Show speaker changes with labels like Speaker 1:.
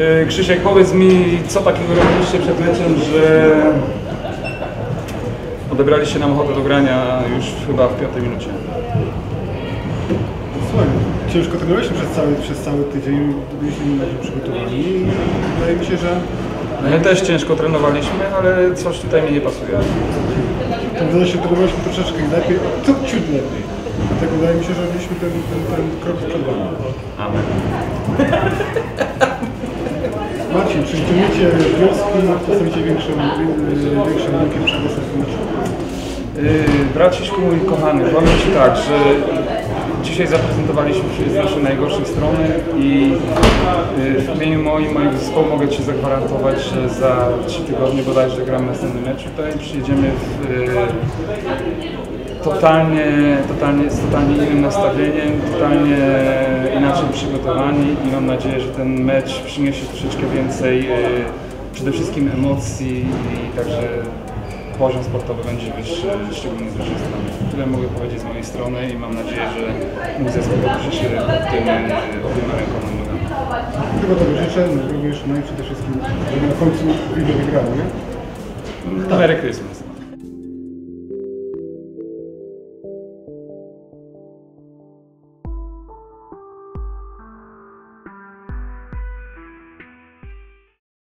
Speaker 1: Y, Krzysiek, powiedz mi, co takiego robiliście przed meczem, że odebraliście nam ochotę do grania już chyba w piątej minucie?
Speaker 2: Słuchaj, ciężko trenowaliśmy przez cały, przez cały tydzień, byliśmy dobrze przygotowani i wydaje mi się, że
Speaker 1: My też ciężko trenowaliśmy, ale coś tutaj mi nie pasuje.
Speaker 2: ten wydaje się trenowaliśmy troszeczkę lepiej, a ciut, lepiej. Dlatego wydaje mi się, że mieliśmy ten, ten, ten krok przed wami.
Speaker 1: Amen.
Speaker 2: Wyciągniecie wnioski, postawicie większą, większą lukę przed ostatnim meczem?
Speaker 1: Yy, braciszku mój kochany, powiem Ci tak, że dzisiaj zaprezentowaliśmy się z naszej najgorszej strony i yy, w imieniu moim, mojego zespołu mogę Ci zagwarantować, że za 3 tygodnie bodajże gramy następny mecz tutaj, przyjedziemy w yy, totalnie, totalnie, z totalnie innym nastawieniem, totalnie inaczej przygotowani i mam nadzieję, że ten mecz przyniesie troszeczkę więcej yy, przede wszystkim emocji i także poziom sportowy będzie wyższy, szczególnie z naszej strony. Tyle mogę powiedzieć z mojej strony i mam nadzieję, że mój zespół dobrze się tym yy, obiema rękoma nogami.
Speaker 2: Tego tego życzę, również, no i przede wszystkim, żeby na końcu Liga wygrała, nie?
Speaker 1: Merry Christmas.